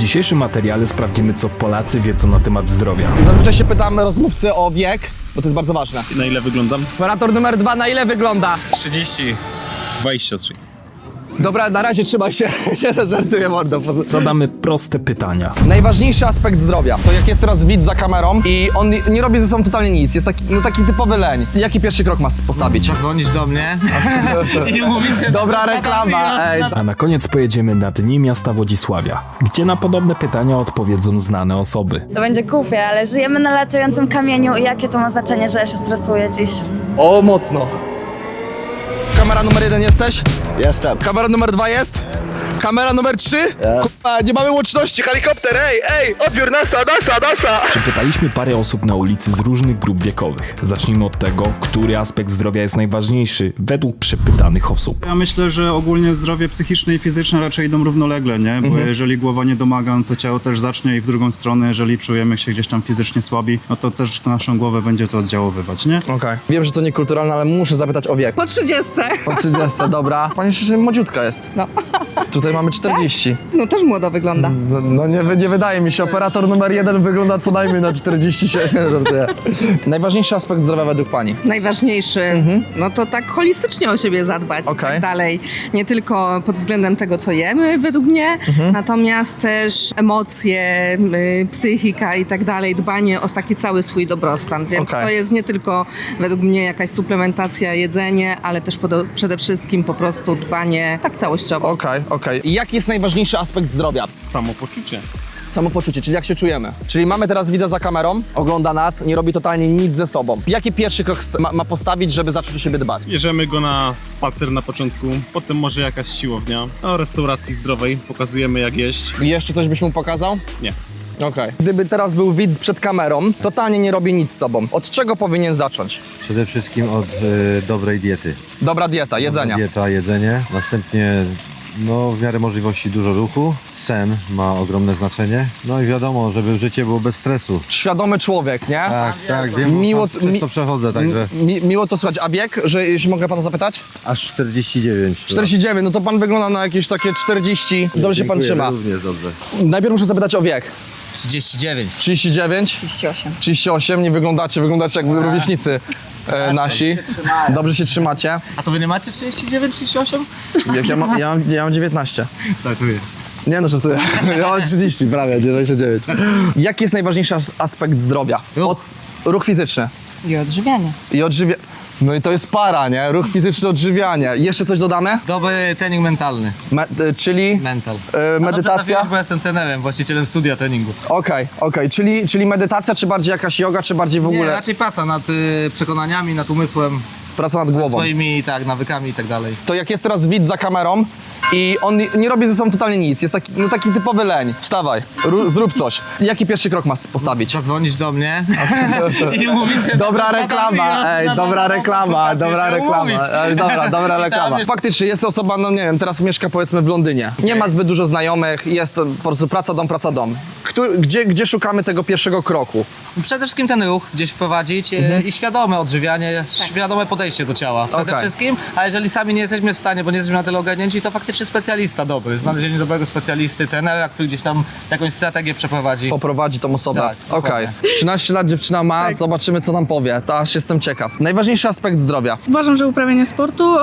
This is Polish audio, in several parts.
dzisiejszym materiale sprawdzimy, co Polacy wiedzą na temat zdrowia. Zazwyczaj się pytamy rozmówcy o wiek, bo to jest bardzo ważne. Na ile wyglądam? Operator numer dwa, na ile wygląda? 30. 23. Dobra, na razie trzymaj się. Nie, no, żartuję mordo. Zadamy proste pytania. Najważniejszy aspekt zdrowia to jak jest teraz widz za kamerą i on nie- nie robi ze sobą totalnie nic. Jest taki, no taki typowy leń. Jaki pierwszy krok ma postawić? Zadzwonić do mnie i mówić, że... Dobra reklama, ej. A na koniec pojedziemy na Dni Miasta Wodzisławia, gdzie na podobne pytania odpowiedzą znane osoby. To będzie głupie, ale żyjemy na latającym kamieniu i jakie to ma znaczenie, że ja się stresuję dziś? O, mocno. Kamera numer jeden jesteś? Jestem. Kamera numer dwa jest? Kamera numer trzy? Kurwa, nie mamy łączności, helikopter, ej, ej, odbiór NASA, NASA, NASA! Przypytaliśmy parę osób na ulicy z różnych grup wiekowych. Zacznijmy od tego, który aspekt zdrowia jest najważniejszy według przepytanych osób. Ja myślę, że ogólnie zdrowie psychiczne i fizyczne raczej idą równolegle, nie? Bo jeżeli głowa nie domaga, no to ciało też zacznie i w drugą stronę, jeżeli czujemy się gdzieś tam fizycznie słabi, no to też na naszą głowę będzie to oddziaływać, nie? Okej. Wiem, że to niekulturalne, ale muszę zapytać o wiek. Po 30. Po 30, dobra. Pani jeszcze młodziutka jest. No. Tutaj mamy 40. No też młodo wygląda. No, no nie, wy- nie wydaje mi się, operator numer jeden wygląda co najmniej na 47, żartuję. Najważniejszy aspekt zdrowia według pani? Najważniejszy, no to tak holistycznie o siebie zadbać i Okej. tak dalej. Nie tylko pod względem tego, co jemy według mnie, natomiast też emocje, y, psychika i tak dalej, dbanie o taki cały swój dobrostan. Więc Okej. to jest nie tylko według mnie jakaś suplementacja, jedzenie, ale też podo- przede wszystkim po prostu dbanie tak całościowo. Okej, okej. I jaki jest najważniejszy aspekt zdrowia? Samopoczucie. Samopoczucie, czyli jak się czujemy. Czyli mamy teraz widza za kamerą, ogląda nas, nie robi totalnie nic ze sobą. Jaki pierwszy krok st- ma, ma postawić, żeby zacząć o siebie dbać? Bierzemy go na spacer na początku, potem może jakaś siłownia, o restauracji zdrowej, pokazujemy jak jeść. Jeszcze coś byś mu pokazał? Nie. Okej. Gdyby teraz był widz przed kamerą, totalnie nie robi nic z sobą. Od czego powinien zacząć? Przede wszystkim od y, dobrej diety. Dobra dieta, jedzenia. Dieta, jedzenie. Następnie no, w miarę możliwości dużo ruchu. Sen ma ogromne znaczenie. No i wiadomo, żeby życie było bez stresu. Świadomy człowiek, nie? Tak, tak, wiem, Miło- Miło, przez mi- to przechodzę, także Mi, miło to słuchać. A wiek, że jeśli mogę pana zapytać? aż 49. 49, no to pan wygląda na jakieś takie 40. Dobrze się pan Dziękuję, trzyma. Również dobrze. Najpierw muszę zapytać o wiek. 39. 39? 38. 38, nie wyglądacie, wyglądacie jak rówieśnicy e, nasi. Dobrze się trzymacie. A to wy nie macie 39, 38? Jak ja, mam, ja, mam, ja mam 19. Żartuję. Nie no, żartuję. Ja mam 30 prawie, 29. Jaki jest najważniejszy as- aspekt zdrowia? Od, ruch fizyczny I odżywianie. i odżywia... No i to jest para, nie? Ruch fizyczny, odżywianie. Jeszcze coś dodamy? Dobry trening mentalny. Me, y, czyli... Mental. E, A dobrze medytacja? bo ja jestem trenerem, właścicielem studia treningu. Okej, okej. Czyli, czyli medytacja, czy bardziej jakaś yoga, czy bardziej w Nie, ogóle raczej praca nad y, przekonaniami, nad umysłem, praca nad głową? swoimi tak, nawykami i tak dalej. To jak jest teraz widz za kamerą i on nie, nie robi ze sobą totalnie nic, jest taki, no taki typowy leń. Wstawaj, ru, zrób coś. Jaki pierwszy krok ma postawić? Zadzwonić do mnie i mówić, że... Dobra reklama, ej, dobra reklama, dobra reklama. Ej, dobra, dobra I reklama. Faktycznie jest osoba, no nie wiem, teraz mieszka powiedzmy w Londynie. Nie ma zbyt dużo znajomych, jest po prostu praca, dom, praca, dom. Gdzie, gdzie szukamy tego pierwszego kroku? Przede wszystkim ten ruch gdzieś prowadzić e, i świadome odżywianie, świadome podejście do ciała przede Okej. wszystkim, a jeżeli sami nie jesteśmy w stanie, bo nie jesteśmy na tyle ogarnięci, to faktycznie specjalista dobry, znalezienie dobrego specjalisty, trenera, który gdzieś tam jakąś strategię przeprowadzi. Poprowadzi tą osobę. Tak, Okej. dokładnie. 13 lat dziewczyna ma, zobaczymy co nam powie. To aż jestem ciekaw. Najważniejszy aspekt zdrowia. Uważam, że uprawianie sportu,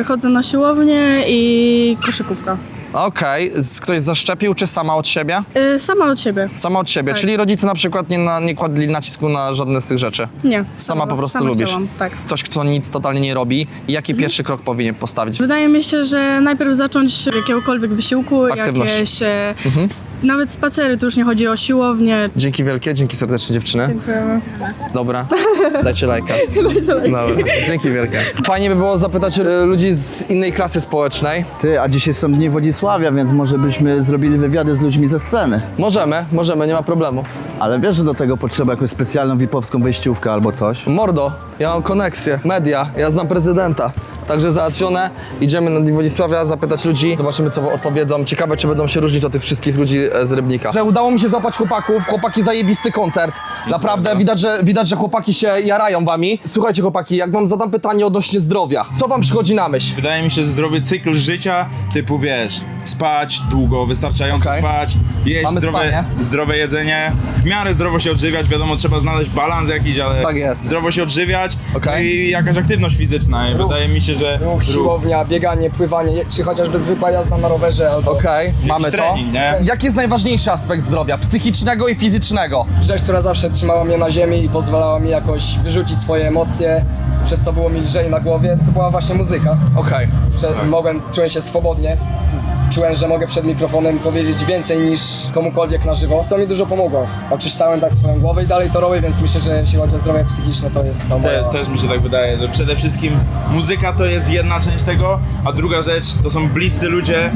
y, chodzę na siłownię i koszykówka. Okej, Z- ktoś zaszczepił czy sama od siebie? Y, sama od siebie. Sama od siebie, Tak. czyli rodzice na przykład nie, na, nie kładli nacisku na żadne z tych rzeczy. Nie. Sama po prostu sama lubisz. Chciałam, tak. Ktoś, kto nic totalnie nie robi, jaki pierwszy krok powinien postawić? Wydaje mi się, że najpierw zacząć od jakiegokolwiek wysiłku, Aktywność. jakieś, e, s- nawet spacery, tu już nie chodzi o siłownię. Dzięki wielkie, dzięki serdecznie dziewczyny. Dziękujemy. Dobra, dajcie lajka. Dobra, dzięki wielkie. Fajnie by było zapytać e, ludzi z innej klasy społecznej. Ty, a dzisiaj są dni Wodzisławia, więc może byśmy zrobili wywiady z ludźmi ze sceny. Możemy, możemy, nie ma problemu. Ale wiesz, że do tego potrzeba jakąś specjalną VIP-owską wejściówkę albo coś? Mordo, ja mam koneksję, media, ja znam prezydenta. Także załatwione, idziemy na Dni Wodzisławia zapytać ludzi, zobaczymy co odpowiedzą. Ciekawe, czy będą się różnić od tych wszystkich ludzi e, z Rybnika. Że udało mi się złapać chłopaków, chłopaki zajebisty koncert. Naprawdę, widać że, widać, że chłopaki się jarają wami. Słuchajcie chłopaki, jak wam zadam pytanie odnośnie zdrowia, co wam przychodzi na myśl? Wydaje mi się zdrowy cykl życia, typu wiesz, spać długo, wystarczająco Okej. spać, jeść Mamy zdrowe, spanie. zdrowe jedzenie, w miarę zdrowo się odżywiać, wiadomo, trzeba znaleźć balans jakiś, ale Tak jest. zdrowo się odżywiać Okej. no i jakaś aktywność fizyczna. I wydaje mi się, że Ruch, siłownia, bieganie, pływanie, czy chociażby zwykła jazda na rowerze albo Okej, mamy to. trening, nie? Jaki jest najważniejszy aspekt zdrowia? Psychicznego i fizycznego. rzecz, która zawsze trzymała mnie na ziemi i pozwalała mi jakoś wyrzucić swoje emocje, przez co było mi lżej na głowie, to była właśnie muzyka. Okej. Prze- mogłem, czułem się swobodnie. Czułem, że mogę przed mikrofonem powiedzieć więcej niż komukolwiek na żywo. To mi dużo pomogło. Oczyszczałem tak swoją głowę i dalej to robię, więc myślę, że jeśli chodzi o zdrowie psychiczne, to jest to moja... Te, też mi się tak wydaje, że przede wszystkim muzyka to jest jedna część tego, a druga rzecz to są bliscy ludzie.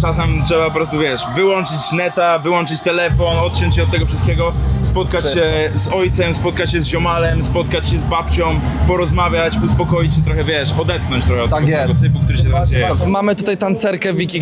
Czasem trzeba po prostu, wiesz, wyłączyć neta, wyłączyć telefon, odciąć się od tego wszystkiego, spotkać się z ojcem, spotkać się z ziomalem, spotkać się z babcią, porozmawiać, uspokoić się trochę, wiesz, odetchnąć trochę od Tak tego syfu, który się teraz dzieje. Mamy tutaj tancerkę Wiki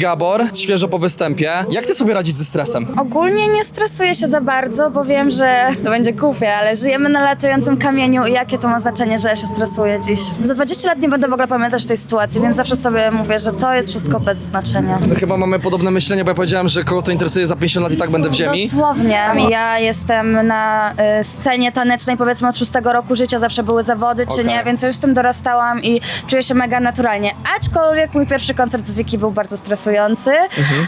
Świeżo po występie. Jak ty sobie radzisz ze stresem? Ogólnie nie stresuję się za bardzo, bo wiem, że to będzie głupie, ale żyjemy na latającym kamieniu i jakie to ma znaczenie, że ja się stresuję dziś. Za 20 lat nie będę w ogóle pamiętać tej sytuacji, więc zawsze sobie mówię, że to jest wszystko bez znaczenia. Chyba mamy podobne myślenie, bo ja powiedziałem, że kogo to interesuje za 50 lat i tak będę w ziemi. Dosłownie. Ja jestem na y, scenie tanecznej powiedzmy od szóstego roku życia, zawsze były zawody czy Okej. nie, więc ja już z tym dorastałam i czuję się mega naturalnie. Aczkolwiek mój pierwszy koncert z Wiki był bardzo stresujący.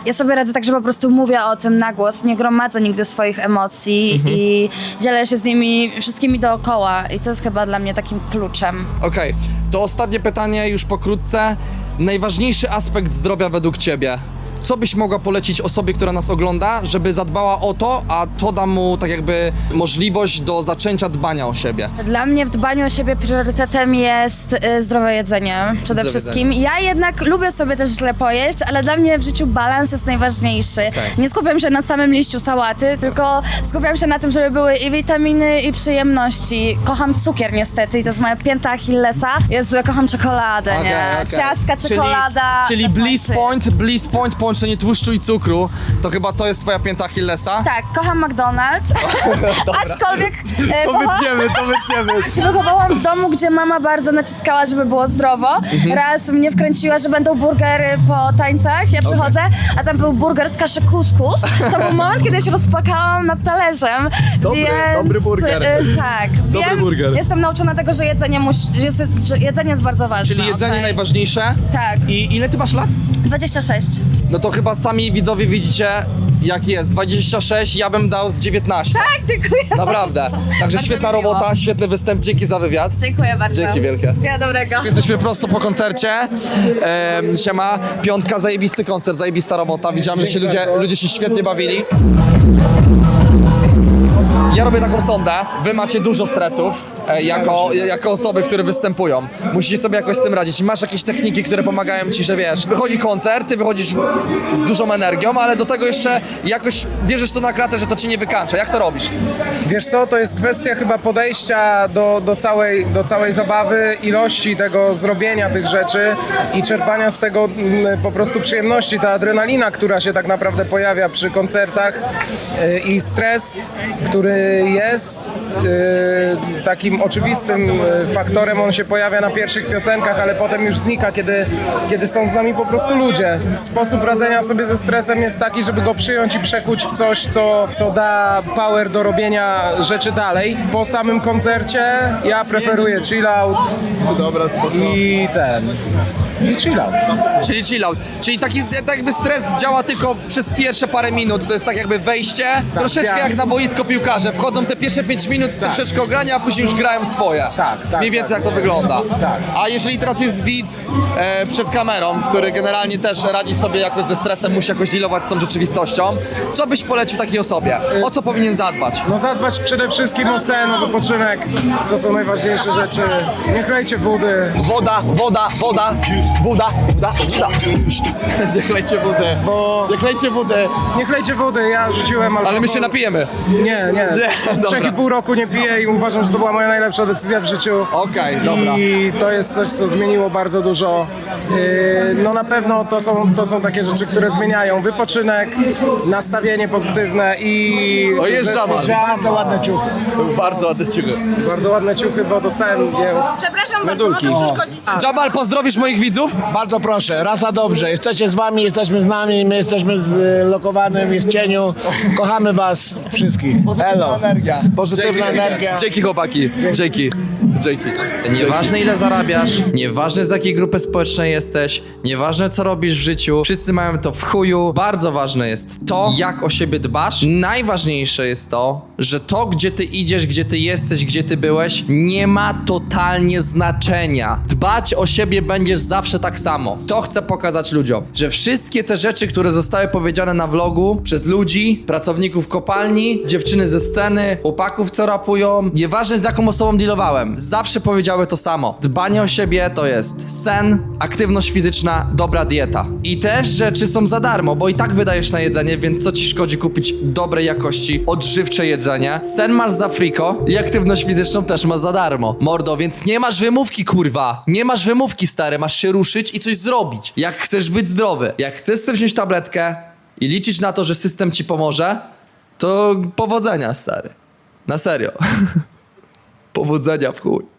Ja sobie radzę tak, że po prostu mówię o tym na głos, nie gromadzę nigdy swoich emocji i dzielę się z nimi wszystkimi dookoła i to jest chyba dla mnie takim kluczem. Okej, to ostatnie pytanie już pokrótce. Najważniejszy aspekt zdrowia według ciebie? Co byś mogła polecić osobie, która nas ogląda, żeby zadbała o to, a to da mu tak jakby możliwość do zaczęcia dbania o siebie? Dla mnie w dbaniu o siebie priorytetem jest y, zdrowe jedzenie przede Zdrowe wszystkim. Ja jednak lubię sobie też źle pojeść, ale dla mnie w życiu balans jest najważniejszy. Nie skupiam się na samym liściu sałaty, tylko skupiam się na tym, żeby były i witaminy, i przyjemności. Kocham cukier niestety i to jest moja pięta Achillesa. Jezu, ja kocham czekoladę, nie? Okej. Ciastka, czekolada. Czyli, czyli to bliss znaczy- point, bliss point, połączenie tłuszczu i cukru, to chyba to jest twoja pięta Achillesa? Tak, kocham McDonald's. Aczkolwiek e, To pocha- wytniemy, to wytniemy. się wychowałam w domu, gdzie mama bardzo naciskała, żeby było zdrowo. Raz mnie wkręciła, że będą burgery po tańcach. Ja przychodzę, a tam był burger z kaszy kuskus. To był moment, kiedy ja się rozpłakałam nad talerzem. Dobry, więc, dobry burger. y, tak. Dobry wiem, burger. Jestem nauczona tego, że jedzenie, musi, jest, że jedzenie jest bardzo ważne. Czyli jedzenie okej? najważniejsze. Tak. I ile ty masz lat? 26. No to chyba sami widzowie widzicie, jak jest. 26, ja bym dał z 19. Tak, dziękuję. Naprawdę. Także Bardzo świetna mi miło. robota, świetny występ, dzięki za wywiad. Dziękuję bardzo. Dzięki wielkie. Wszystkiego dobrego. Jesteśmy prosto po koncercie. Ehm, siema, piątka, zajebisty koncert, zajebista robota. Widziałem, że się ludzie, ludzie się świetnie bawili. Ja robię taką sondę. Wy macie dużo stresów e, jako, jako osoby, które występują. Musicie sobie jakoś z tym radzić. Masz jakieś techniki, które pomagają ci, że wiesz, wychodzi koncert, ty wychodzisz z dużą energią, ale do tego jeszcze jakoś bierzesz to na klatę, że to ci nie wykańcza. Jak to robisz? Wiesz co, to jest kwestia chyba podejścia do, do, całej, do całej zabawy, ilości tego zrobienia tych rzeczy i czerpania z tego mm, po prostu przyjemności. Ta adrenalina, która się tak naprawdę pojawia przy koncertach yy, i stres, który jest yy, takim oczywistym yy, faktorem, on się pojawia na pierwszych piosenkach, ale potem już znika, kiedy, kiedy są z nami po prostu ludzie. Sposób radzenia sobie ze stresem jest taki, żeby go przyjąć i przekuć w coś, co, co da power do robienia rzeczy dalej. Po samym koncercie ja preferuję chill out Dobra, i ten. I chill out. Czyli chill out. Czyli taki tak jakby stres działa tylko przez pierwsze parę minut. To jest tak jakby wejście, troszeczkę jak na boisko piłkarze. Wchodzą te pierwsze 5 minut, troszeczkę ogrania, a później już grają swoje. Tak, tak, Mniej więcej tak. jak to wygląda. Tak. A jeżeli teraz jest widz e, przed kamerą, który generalnie też radzi sobie jakoś ze stresem, musi jakoś dealować z tą rzeczywistością, co byś polecił takiej osobie? O co powinien zadbać? No zadbać przede wszystkim o sen, o wypoczynek. To są najważniejsze rzeczy. Nie chlejcie wody, Woda, woda, woda, woda, woda, woda. Nie chlejcie wody. bo Nie chlejcie wody. nie chlejcie wody. Ja rzuciłem alkohol. Ale my się napijemy. Nie, nie. Dobra. Trzech i pół roku nie piję i uważam, że to była moja najlepsza decyzja w życiu. Okej, dobra. I to jest coś, co zmieniło bardzo dużo. Yy, No na pewno to są, to są takie rzeczy, które zmieniają wypoczynek, nastawienie pozytywne i... O, jest Jamal. Bardzo ładne ciuchy. Bardzo ładne ciuchy. Bardzo ładne ciuchy, bo dostałem je Przepraszam medulki. Jamal, pozdrowisz moich widzów? Bardzo proszę, rasa dobrze. Jesteście z wami, jesteśmy z nami, my jesteśmy z y, lokowanym, jest cieniu. Kochamy was wszystkich. Elo. Energia. Pozytywna energia. Dzięki chłopaki. Dzięki. Dzięki. Nieważne ile zarabiasz, nieważne z jakiej grupy społecznej jesteś, nieważne co robisz w życiu, wszyscy mają to w chuju. Bardzo ważne jest to, jak o siebie dbasz. Najważniejsze jest to, że to, gdzie ty idziesz, gdzie ty jesteś, gdzie ty byłeś, nie ma totalnie znaczenia. Dbać o siebie będziesz zawsze tak samo. To chcę pokazać ludziom, że wszystkie te rzeczy, które zostały powiedziane na vlogu przez ludzi, pracowników kopalni, dziewczyny ze sceny, chłopaków, co rapują, nieważne z jaką osobą dealowałem, zawsze powiedziały to samo. Dbanie o siebie to jest sen, aktywność fizyczna, dobra dieta. I te rzeczy są za darmo, bo i tak wydajesz na jedzenie, więc co ci szkodzi kupić dobrej jakości, odżywcze jedzenie. Sen masz za friko i aktywność fizyczną też masz za darmo. Mordo, więc nie masz wymówki, kurwa. Nie masz wymówki, stary. Masz się ruszyć i coś zrobić. Jak chcesz być zdrowy, jak chcesz sobie wziąć tabletkę i liczyć na to, że system ci pomoże, to powodzenia, stary. Na serio. powodzenia w chuj.